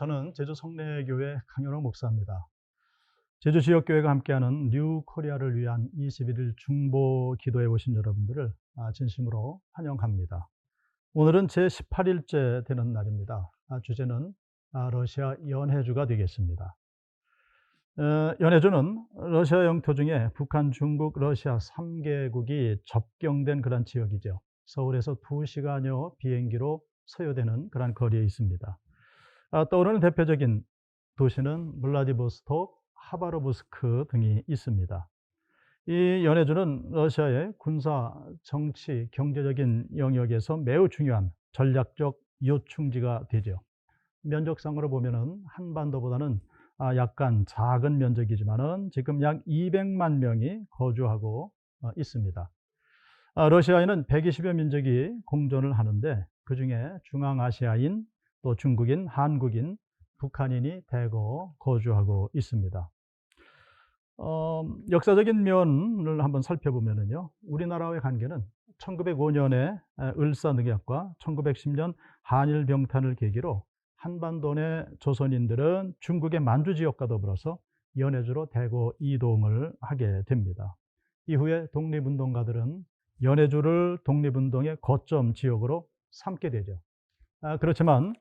저는 제주 성례교회 강현호 목사입니다. 제주 지역교회가 함께하는 뉴 코리아를 위한 21일 중보 기도에 오신 여러분들을 아, 진심으로 환영합니다. 오늘은 제 18일째 되는 날입니다. 아, 주제는 아, 러시아 연해주가 되겠습니다. 어, 연해주는 러시아 영토 중에 북한, 중국, 러시아 3개국이 접경된 그런 지역이죠. 서울에서 2시간여 비행기로 소요되는 그런 거리에 있습니다. 떠오르는 대표적인 도시는 블라디보스톡, 하바로브스크 등이 있습니다. 이 연해주는 러시아의 군사, 정치, 경제적인 영역에서 매우 중요한 전략적 요충지가 되죠. 면적상으로 보면은 한반도보다는 아, 약간 작은 면적이지만은 지금 약 200만 명이 거주하고 어, 있습니다. 아, 러시아에는 120여 민족이 공존을 하는데 그 중에 중앙아시아인, 또 중국인, 한국인, 북한인이 대거 거주하고 있습니다. 어, 역사적인 면을 한번 살펴보면요. 우리나라와의 관계는 1905년에 을사늑약과 1910년 한일 병탄을 계기로 한반도 내 조선인들은 중국의 만주 지역과 더불어서 연해주로 대거 이동을 하게 됩니다. 이후에 독립운동가들은 연해주를 독립운동의 거점 지역으로 삼게 되죠. 아, 그렇지만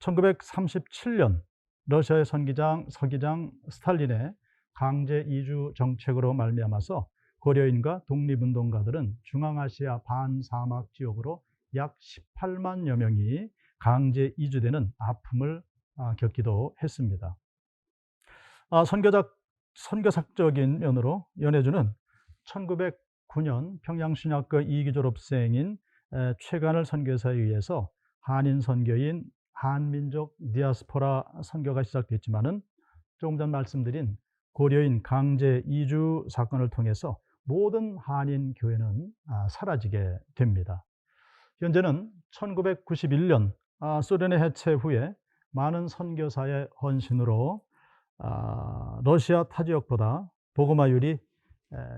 1937년 러시아의 선기장 서기장 스탈린의 강제 이주 정책으로 말미암아서 고려인과 독립운동가들은 중앙아시아 반사막 지역으로 약 18만여 명이 강제 이주되는 아픔을 아, 겪기도 했습니다. 아, 선교적, 선교학적인 면으로 연해주는 1909년 평양신학과 2기 졸업생인 최간을 선교사에 의해서 한인 선교인 한민족 디아스포라 선교가 시작됐지만은 조금 전 말씀드린 고려인 강제 이주 사건을 통해서 모든 한인 교회는 아, 사라지게 됩니다. 현재는 1991년 아, 소련의 해체 후에 많은 선교사의 헌신으로 아, 러시아 타 지역보다 복음화율이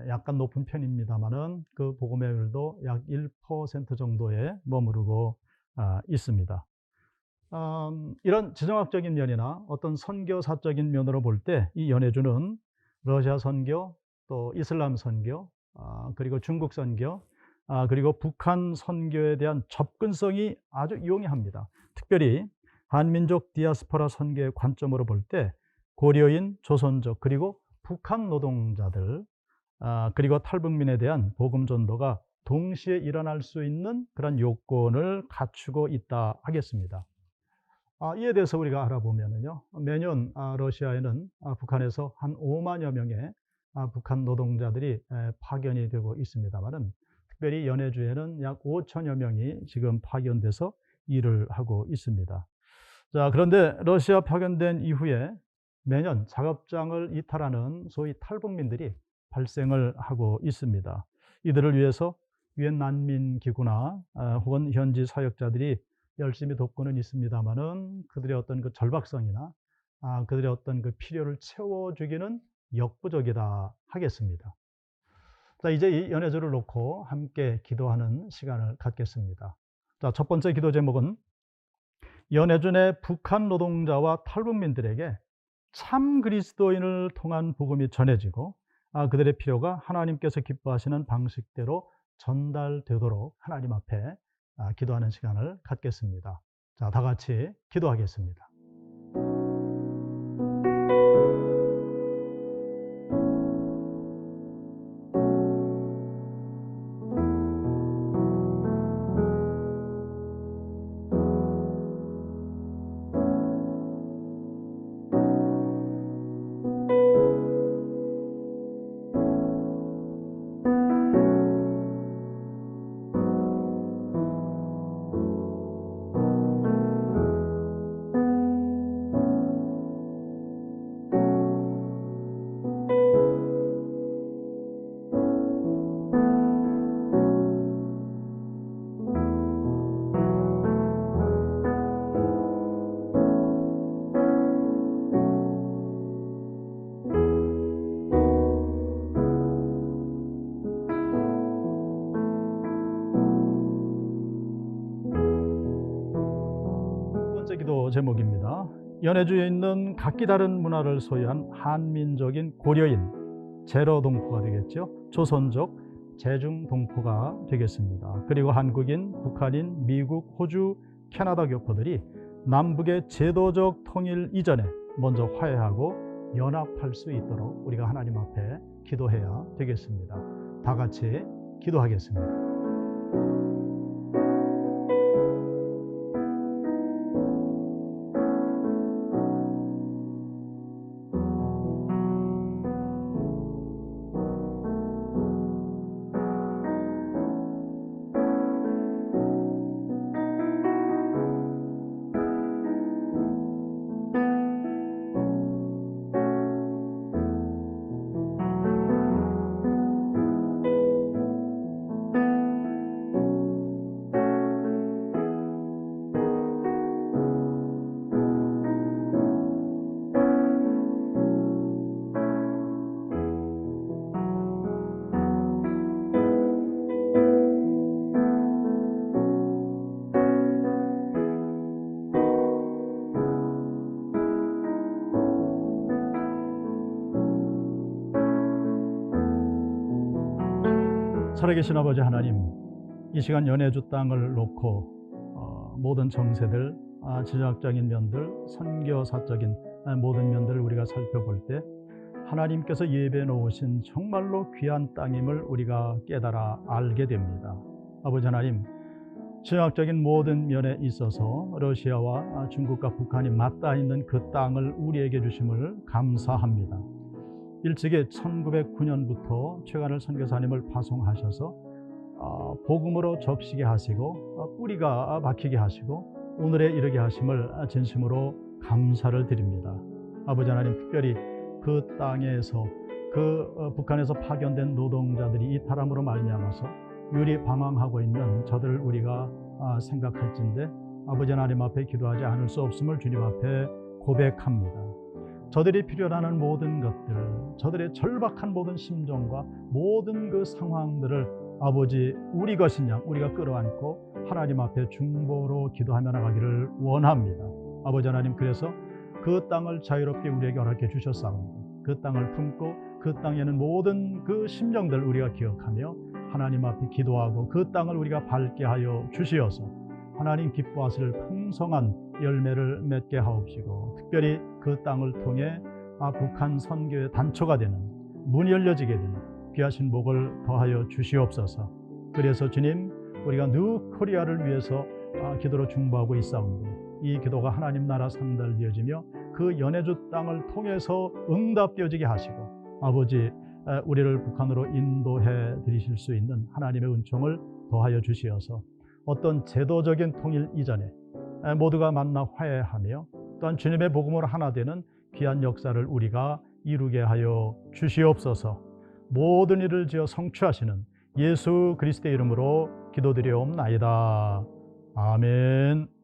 약간 높은 편입니다만은 그 복음화율도 약 1% 정도에 머무르고 있습니다. 음, 이런 지정학적인 면이나 어떤 선교사적인 면으로 볼 때 이 연해주는 러시아 선교, 또 이슬람 선교, 아, 그리고 중국 선교, 아, 그리고 북한 선교에 대한 접근성이 아주 용이합니다. 특별히 한민족 디아스포라 선교의 관점으로 볼 때 고려인, 조선족, 그리고 북한 노동자들, 아, 그리고 탈북민에 대한 복음 전도가 동시에 일어날 수 있는 그런 요건을 갖추고 있다 하겠습니다. 아, 이에 대해서 우리가 알아보면요. 매년 아, 러시아에는 아, 북한에서 한 5만여 명의 북한 노동자들이 파견이 되고 있습니다만은 특별히 연해주에는 약 5천여 명이 지금 파견돼서 일을 하고 있습니다. 자, 그런데 러시아 파견된 이후에 매년 작업장을 이탈하는 소위 탈북민들이 발생을 하고 있습니다. 이들을 위해서 유엔 난민 기구나 혹은 현지 사역자들이 열심히 돕고는 있습니다만은 그들의 어떤 그 절박성이나 아, 그들의 어떤 그 필요를 채워주기는 역부족이다 하겠습니다. 자, 이제 이 연애조를 놓고 함께 기도하는 시간을 갖겠습니다. 자, 첫 번째 기도 제목은 연해주 내 북한 노동자와 탈북민들에게 참 그리스도인을 통한 복음이 전해지고 아, 그들의 필요가 하나님께서 기뻐하시는 방식대로 전달되도록 하나님 앞에 아, 기도하는 시간을 갖겠습니다. 자, 다 같이 기도하겠습니다. 제목입니다. 연해주에 있는 각기 다른 문화를 소유한 한민족인 고려인 제러 동포가 되겠죠. 조선족 제중 동포가 되겠습니다. 그리고 한국인, 북한인, 미국, 호주, 캐나다 교포들이 남북의 제도적 통일 이전에 먼저 화해하고 연합할 수 있도록 우리가 하나님 앞에 기도해야 되겠습니다. 다 같이 기도하겠습니다. 살아계신 아버지 하나님, 이 시간 연해주 땅을 놓고 어, 모든 정세들, 아, 지정학적인 면들, 선교사적인 아, 모든 면들을 우리가 살펴볼 때 하나님께서 예배 놓으신 정말로 귀한 땅임을 우리가 깨달아 알게 됩니다. 아버지 하나님, 지정학적인 모든 면에 있어서 러시아와 아, 중국과 북한이 맞닿아 있는 그 땅을 우리에게 주심을 감사합니다. 일찍이 1909년부터 최간을 선교사님을 파송하셔서 어, 복음으로 접시게 하시고 어, 뿌리가 박히게 하시고 오늘에 이르게 하심을 진심으로 감사를 드립니다. 아버지 하나님 특별히 그 땅에서 그 어, 북한에서 파견된 노동자들이 이탈함으로 말미암아서 유리 방황하고 있는 저들을 우리가 아, 생각할진데 아버지 하나님 앞에 기도하지 않을 수 없음을 주님 앞에 고백합니다. 저들이 필요하는 모든 것들, 저들의 절박한 모든 심정과 모든 그 상황들을 아버지 우리 양 우리가 끌어안고 하나님 앞에 중보로 기도하며 나가기를 원합니다. 아버지 하나님 그래서 그 땅을 자유롭게 우리에게 허락해 주셨사옵니다. 그 땅을 품고 그 땅에는 모든 그 심정들 우리가 기억하며 하나님 앞에 기도하고 그 땅을 우리가 밟게 하여 주시어서 하나님 기뻐하실 풍성한 열매를 맺게 하옵시고 특별히 그 땅을 통해 아, 북한 선교의 단초가 되는 문이 열려지게 되는 귀하신 복을 더하여 주시옵소서. 그래서 주님 우리가 뉴 코리아를 위해서 아, 기도로 중보하고 있사옵니다. 이 기도가 하나님 나라 상달되어지며 그 연해주 땅을 통해서 응답되어지게 하시고 아버지 우리를 북한으로 인도해 드리실 수 있는 하나님의 은총을 더하여 주시어서 어떤 제도적인 통일 이전에 모두가 만나 화해하며 또한 주님의 복음으로 하나 되는 귀한 역사를 우리가 이루게 하여 주시옵소서. 모든 일을 지어 성취하시는 예수 그리스도의 이름으로 기도드리옵나이다. 아멘.